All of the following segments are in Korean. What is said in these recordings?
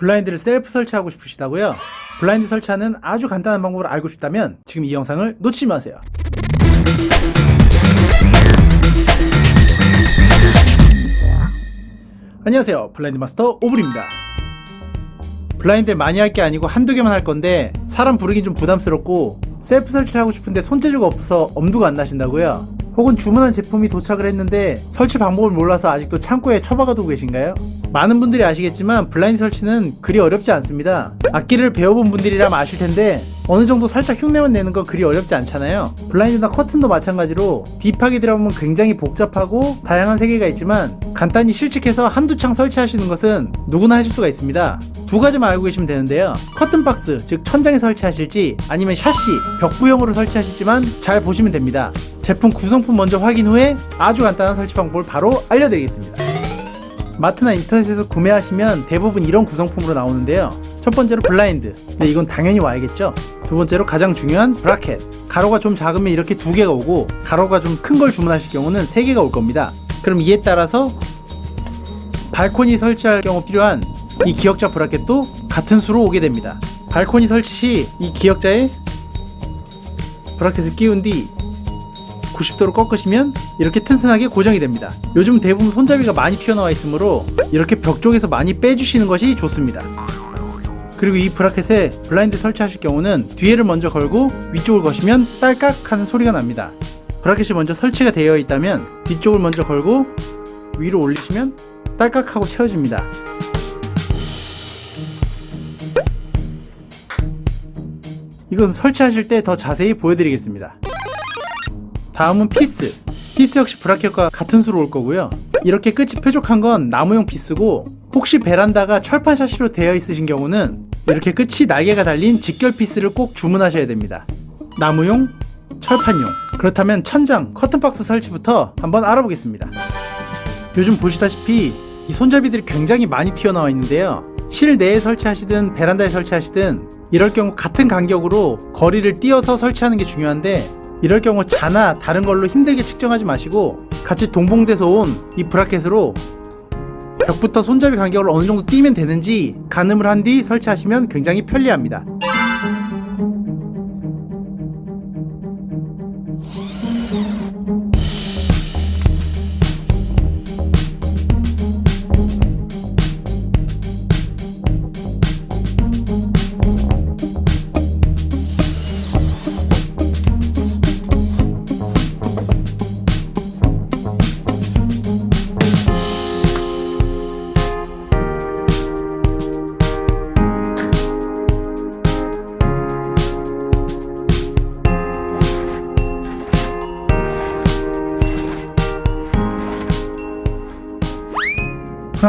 블라인드를 셀프 설치하고 싶으시다고요? 블라인드 설치하는 아주 간단한 방법을 알고 싶다면 지금 이 영상을 놓치지 마세요. 안녕하세요. 블라인드 마스터 오블입니다. 블라인드 많이 할 게 아니고 한두 개만 할 건데 사람 부르긴 좀 부담스럽고 셀프 설치를 하고 싶은데 손재주가 없어서 엄두가 안 나신다고요? 혹은 주문한 제품이 도착을 했는데 설치 방법을 몰라서 아직도 창고에 처박아 두고 계신가요? 많은 분들이 아시겠지만 블라인드 설치는 그리 어렵지 않습니다. 악기를 배워본 분들이라면 아실 텐데 어느 정도 살짝 흉내만 내는 건 그리 어렵지 않잖아요. 블라인드나 커튼도 마찬가지로 딥하게 들어보면 굉장히 복잡하고 다양한 세계가 있지만 간단히 실측해서 한두 창 설치하시는 것은 누구나 하실 수가 있습니다. 두 가지만 알고 계시면 되는데요. 커튼 박스, 즉 천장에 설치하실지 아니면 샤시, 벽부형으로 설치하실지만 잘 보시면 됩니다. 제품 구성품 먼저 확인 후에 아주 간단한 설치 방법을 바로 알려드리겠습니다. 마트나 인터넷에서 구매하시면 대부분 이런 구성품으로 나오는데요. 첫 번째로 블라인드. 네, 이건 당연히 와야겠죠. 두 번째로 가장 중요한 브라켓. 가로가 좀 작으면 이렇게 두 개가 오고 가로가 좀 큰 걸 주문하실 경우는 세 개가 올 겁니다. 그럼 이에 따라서 발코니 설치할 경우 필요한 이 기역자 브라켓도 같은 수로 오게 됩니다. 발코니 설치 시 이 기역자에 브라켓을 끼운 뒤 90도로 꺾으시면 이렇게 튼튼하게 고정이 됩니다. 요즘 대부분 손잡이가 많이 튀어나와 있으므로 이렇게 벽 쪽에서 많이 빼주시는 것이 좋습니다. 그리고 이 브라켓에 블라인드 설치하실 경우는 뒤에를 먼저 걸고 위쪽을 거시면 딸깍 하는 소리가 납니다. 브라켓이 먼저 설치가 되어 있다면 뒤쪽을 먼저 걸고 위로 올리시면 딸깍 하고 채워집니다. 이건 설치하실 때 더 자세히 보여드리겠습니다. 다음은 피스. 피스 역시 브라켓과 같은 수로 올 거고요. 이렇게 끝이 뾰족한 건 나무용 피스고 혹시 베란다가 철판 샤시로 되어 있으신 경우는 이렇게 끝이 날개가 달린 직결 피스를 꼭 주문하셔야 됩니다. 나무용, 철판용. 그렇다면 천장, 커튼박스 설치부터 한번 알아보겠습니다. 요즘 보시다시피 이 손잡이들이 굉장히 많이 튀어나와 있는데요. 실내에 설치하시든 베란다에 설치하시든 이럴 경우 같은 간격으로 거리를 띄어서 설치하는 게 중요한데 이럴 경우 자나 다른 걸로 힘들게 측정하지 마시고 같이 동봉돼서 온 이 브라켓으로 벽부터 손잡이 간격을 어느 정도 띄면 되는지 가늠을 한 뒤 설치하시면 굉장히 편리합니다.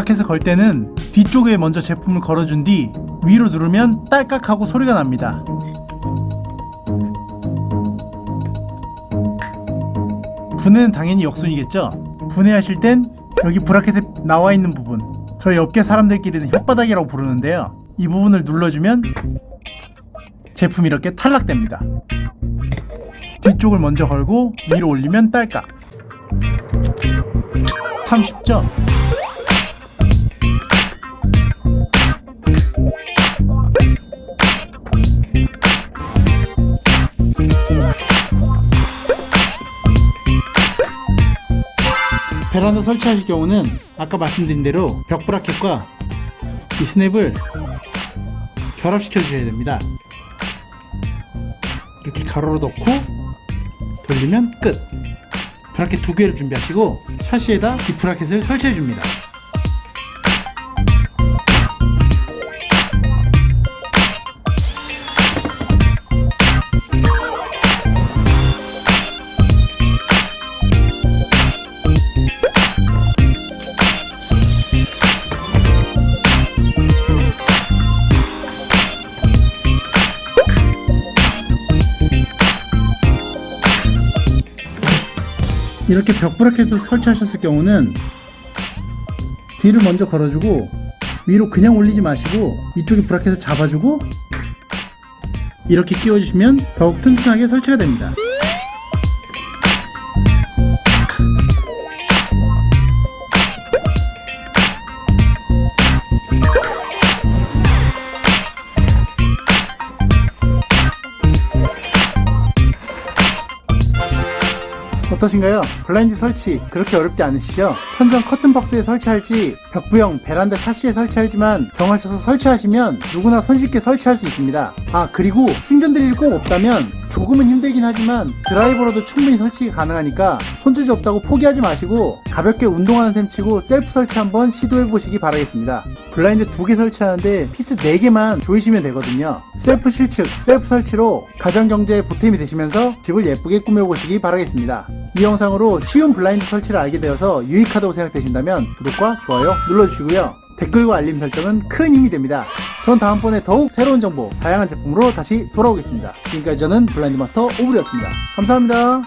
브라켓을 걸 때는 뒤쪽에 먼저 제품을 걸어준 뒤 위로 누르면 딸깍 하고 소리가 납니다. 분해는 당연히 역순이겠죠? 분해하실 땐 여기 브라켓에 나와 있는 부분 저희 업계 사람들끼리는 혓바닥이라고 부르는데요. 이 부분을 눌러주면 제품이 이렇게 탈락됩니다. 뒤쪽을 먼저 걸고 위로 올리면 딸깍. 참 쉽죠? 베란다 설치하실 경우는 아까 말씀드린 대로 벽 브라켓과 이 스냅을 결합시켜 주셔야 됩니다. 이렇게 가로로 넣고 돌리면 끝. 브라켓 두 개를 준비하시고 샤시에다 이 브라켓을 설치해 줍니다. 이렇게 벽 브라켓을 설치하셨을 경우는 뒤를 먼저 걸어주고 위로 그냥 올리지 마시고 이쪽에 브라켓을 잡아주고 이렇게 끼워주시면 더욱 튼튼하게 설치가 됩니다. 어떠신가요? 블라인드 설치 그렇게 어렵지 않으시죠? 천장 커튼 박스에 설치할지 벽부형 베란다 샤시에 설치할지만 정하셔서 설치하시면 누구나 손쉽게 설치할 수 있습니다. 아 그리고 충전드릴이 꼭 없다면 조금은 힘들긴 하지만 드라이버로도 충분히 설치가 가능하니까 손재주 없다고 포기하지 마시고 가볍게 운동하는 셈 치고 셀프 설치 한번 시도해 보시기 바라겠습니다. 블라인드 두 개 설치하는데 피스 4개만 조이시면 되거든요. 셀프 실측, 셀프 설치로 가정 경제에 보탬이 되시면서 집을 예쁘게 꾸며 보시기 바라겠습니다. 이 영상으로 쉬운 블라인드 설치를 알게 되어서 유익하다고 생각되신다면 구독과 좋아요 눌러주시고요. 댓글과 알림 설정은 큰 힘이 됩니다. 전 다음번에 더욱 새로운 정보, 다양한 제품으로 다시 돌아오겠습니다. 지금까지 저는 블라인드 마스터 오블이었습니다. 감사합니다.